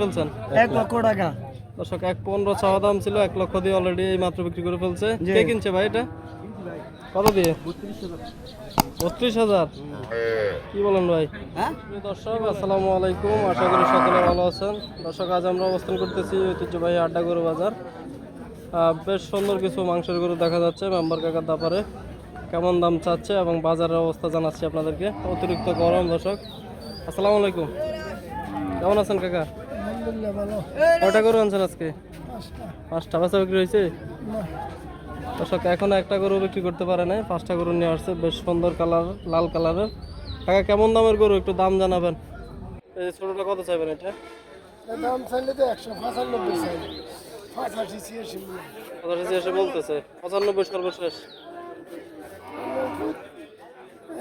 ফেলছেন? এক লক্ষ টাকা। দর্শক এক পনেরো চাওয়া দাম ছিল এক লক্ষ দিয়ে অলরেডি এই মাত্র বিক্রি করে ফেলছে। কে কিনছে ভাই এটা? কত দিয়ে? বত্রিশ হাজার। কি বলেন ভাই? হ্যাঁ? দর্শক আসসালামু আলাইকুম। আশা করি সকলে ভালো আছেন। দর্শক আজ আমরা অবস্থান করতেছি ঐতিহ্যবাহী আড্ডা গরু বাজার। বেশ সুন্দর কিছু মাংসের গরু দেখা যাচ্ছে মেম্বার কাকার দাপারে। কেমন দাম চাচ্ছে এবং বাজারের অবস্থা জানাচ্ছি আপনাদেরকে। অতিরিক্ত গরম দর্শক। আসসালামু আলাইকুম। কেমন আছেন কাকা? আলহামদুলিল্লাহ ভালো। কয়টা গরু আনছেন আজকে? পাঁচটা। পাঁচটা বেচা বিক্রি হয়েছে? দর্শক এখনও একটা গরু বিক্রি করতে পারে নাই পাঁচটা গরু নিয়ে আসছে বেশ সুন্দর কালার লাল কালারের। কাকা কেমন দামের গরু? একটু দাম জানাবেন। এই ছোটটা কত চাইবেন এটা? দাম চাইলে তো একশো পঁচানব্বই চাই। পঁচাশি ছিয়াশি পঁচাশি এসে বলতেছে। পঁচানব্বই সর্বশেষ।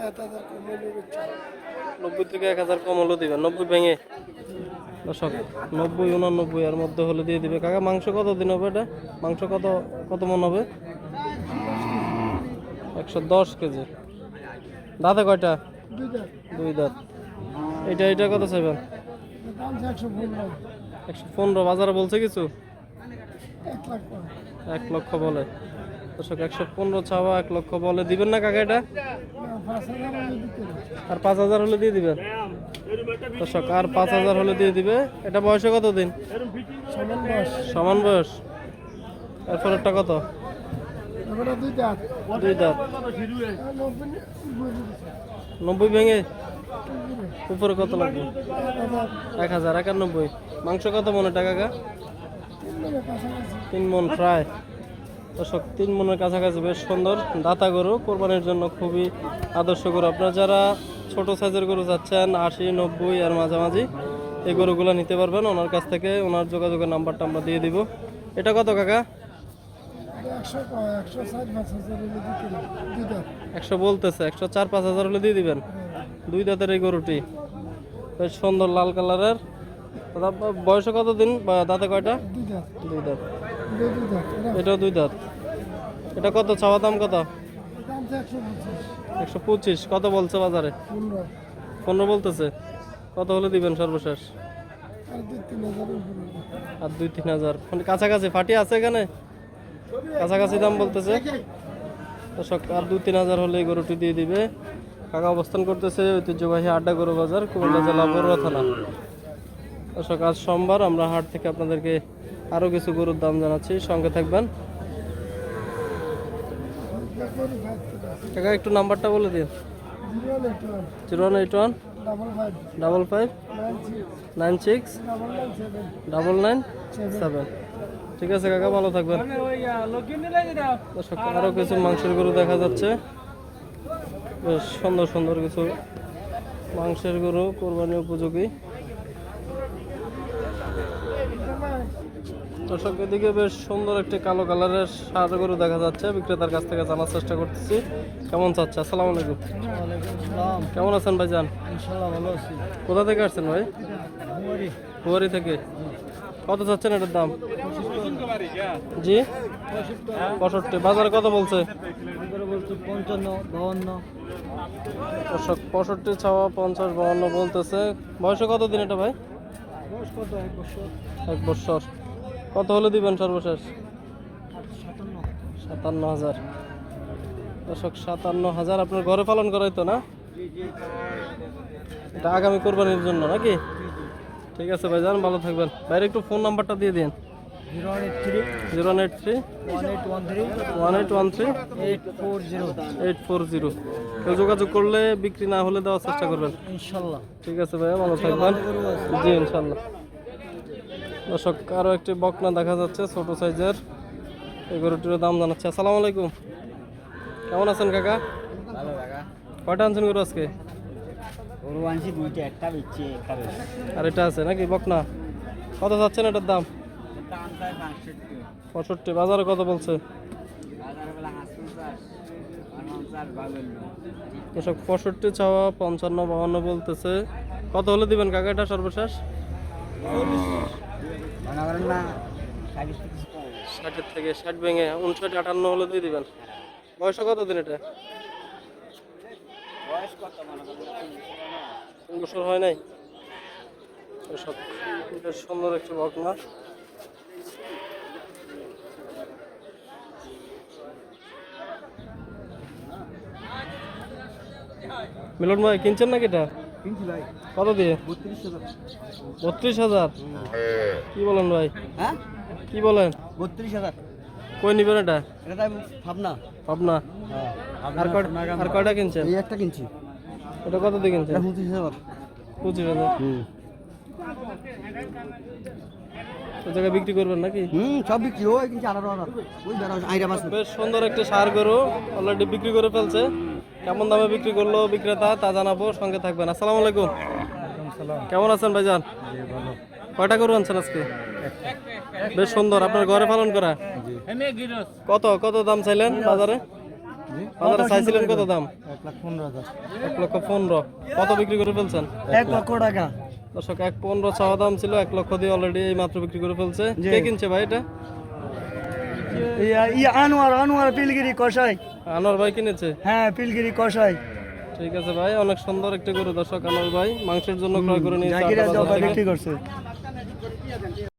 এক হাজার কমে নেবে নব্বই থেকে এক হাজার কম হলেও দিবেন। নব্বই ভেঙে। দর্শক নব্বই উনানব্বই এর মধ্যে হলে দিয়ে দিবে। কাকা মাংস কত দিন হবে এটা? মাংস কত কত মন হবে? একশো দশ কেজি। দাঁতে কয়টা? দুই দাঁত। এটা এটা কত চাইবেন? একশো পনেরো। বাজারে বলছে কিছু? এক লক্ষ বলে। দর্শক একশো পনেরো চাওয়া এক লক্ষ বলে দিবেন না কাকা এটা। আর পাঁচ হাজার হলে দিয়ে দিবেন? দর্শক আর পাঁচ হাজার হলে দিয়ে দিবে। এটা বয়সে কত দিন সমান বয়স। এরপরেরটা কত? দুই দাঁত। নব্বই ভেঙে? উপরে কত লাগবে? এক হাজার একানব্বই। মাংস কত মনে টাকা কাকা? তিন মানে তিন মন প্রায় দর্শক তিন মনের কাছাকাছি বেশ সুন্দর দাতা গরু কোরবানির জন্য খুবই আদর্শ গরু। আপনারা যারা ছোট সাইজের গরু চাচ্ছেন আশি নব্বই আর মাঝামাঝি এই গরুগুলো নিতে পারবেন। ওনার কাছ থেকে ওনার যোগাযোগের নাম্বারটা আমরা দিয়ে দিব। এটা কত কাকা? একশো বলতেছে একশো চার পাঁচ হাজার হলে দিয়ে দিবেন? দুই দাঁতের এই গরুটি। বেশ সুন্দর লাল কালারের। বয়সে কত দিন বা দাঁতে কয়টা? দুই দাঁত। দুই এটাও দুই দাঁত। এটা কত? চাওয়া দাম কত? একশো পঁচিশ। কত বলছে বাজারে? পনেরো। বলতেছে। কত হলে দিবেন সর্বশেষ? আর দুই তিন হাজার। মানে কাছাকাছি ফাটি আছে এখানে? কাছাকাছি দাম বলতেছে। আর দুই তিন হাজার হলে গরুটি দিয়ে দিবে। কাকা অবস্থান করতেছে ঐতিহ্যবাহী আড্ডা গরু বাজার কুমিল্লা জেলা বড়ুয়া থানা। দর্শক আজ সোমবার আমরা হাট থেকে আপনাদেরকে আরও কিছু গরুর দাম জানাচ্ছি। সঙ্গে থাকবেন কাকা একটু নাম্বারটা বলে দিন। Zero one eight one, double five, nine six, double nine seven, ঠিক আছে কাকা, ভালো থাকবেন। আরও কিছু মাংসের গরু দেখা যাচ্ছে। বেশ সুন্দর সুন্দর কিছু মাংসের গরু, কোরবানি উপযোগী। দর্শক এদিকে বেশ সুন্দর একটি কালো কালারের সাদা গরু দেখা যাচ্ছে। বিক্রেতার কাছ থেকে জানার চেষ্টা করতেছি। কেমন চাচ্ছে? আসসালামু আলাইকুম। কেমন আছেন ভালো আছি। কোথা থেকে আসছেন ভাই? হুয়ারি থেকে। কত চাচ্ছেন এটার দাম? জি? পঁয়ষট্টি। বাজারে কত বলছে? বলছি পঞ্চান্ন বাউন্ন। দর্শক পঁয়ষট্টি ছাওয়া পঞ্চাশ বাউন্ন বলতেছে। বয়সে কত দিন এটা ভাই? এক বছর। কত হলে দিবেন সর্বশেষ? সাতান্ন হাজার। দর্শক সাতান্ন হাজার আপনার ঘরে পালন করাই তো না? এটা আগামী কোরবানির জন্য নাকি? ঠিক আছে ভাই যান ভালো থাকবেন। বাইরে একটু ফোন নাম্বারটা দিয়ে দিন। Zero eight three zero eight three one eight one three one eight one three eight four zero eight four zero যোগাযোগ করলে বিক্রি না হলে দেওয়ার চেষ্টা করবেন। ইনশাল্লাহ। ঠিক আছে ভাইয়া ভালো থাকবেন। জি ইনশাল্লাহ। দর্শক আরও একটি বকনা দেখা যাচ্ছে ছোট সাইজের। এই গরুটির দাম জানাচ্ছে। আসসালামু আলাইকুম। কেমন আছেন কাকা? কয়টা আনছেন গরু আজকে? গরু আনছি দুইটা একটা বেচছি একটা আর এটা আছে নাকি বকনা? কত যাচ্ছেন এটার দাম? পঁয়ষট্টি। বাজারে কত বলছে? দর্শক পঁয়ষট্টি চাওয়া পঞ্চান্ন বাহান্ন বলতেছে। কত হলে দিবেন কাকা এটা সর্বশেষ? মনে করেন না। ষাটের থেকে ষাট ভেঙে উনষাট আটান্ন হলে দিয়ে দিবেন। বয়স কত দিন এটা? তিন বছর হয় নাই? সুন্দর একটি বকনা মিলন ভাই কিনছেন নাকি এটা? কত দিয়ে? বত্রিশ হাজার। কি বলেন ভাই? হ্যাঁ? কি বলেন? বত্রিশ হাজার। কই নিবেন এটা? এটা ভাবনা। আর কয়টা আর কয়টা কিনছেন? এই একটা কিনছি। এটা কত দিয়ে কিনছেন? পঁচিশ হাজার। পঁচিশ হাজার? হুম। জায়গায় বিক্রি করবেন নাকি? হুম সব বিক্রি। ওই আইরা মাছ বেশ সুন্দর একটা সার গরু। অলরেডি বিক্রি করে ফেলছে। কেমন দামে বিক্রি করল বিক্রেতা তা জানাব সঙ্গে থাকবেন। আসসালামু আলাইকুম। কেমন আছেন ভাইজান? কয়টা গরু আনছেন আজকে? বেশ সুন্দর। আপনার ঘরে পালন করা? কত কত দাম চাইলেন বাজারে? বাজারে চাইছিলেন কত দাম? এক লক্ষ পনেরো। কত বিক্রি করে ফেলছেন? এক লক্ষ টাকা। দর্শক এক পনেরো চাওয়া দাম ছিল এক লক্ষ দিয়ে অলরেডি এই মাত্র বিক্রি করে ফেলছে। কে কিনছে ভাই এটা? ইয়া আনোয়ার আনোয়ার পিলগিরি কষাই আনোয়ার ভাই কিনেছে? হ্যাঁ পিলগিরি কষাই ঠিক আছে ভাই অনেক সুন্দর একটা গরু। দর্শক আনোয়ার ভাই মাংসের জন্য ক্রয় করে নিয়েছে। বিক্রি করছে।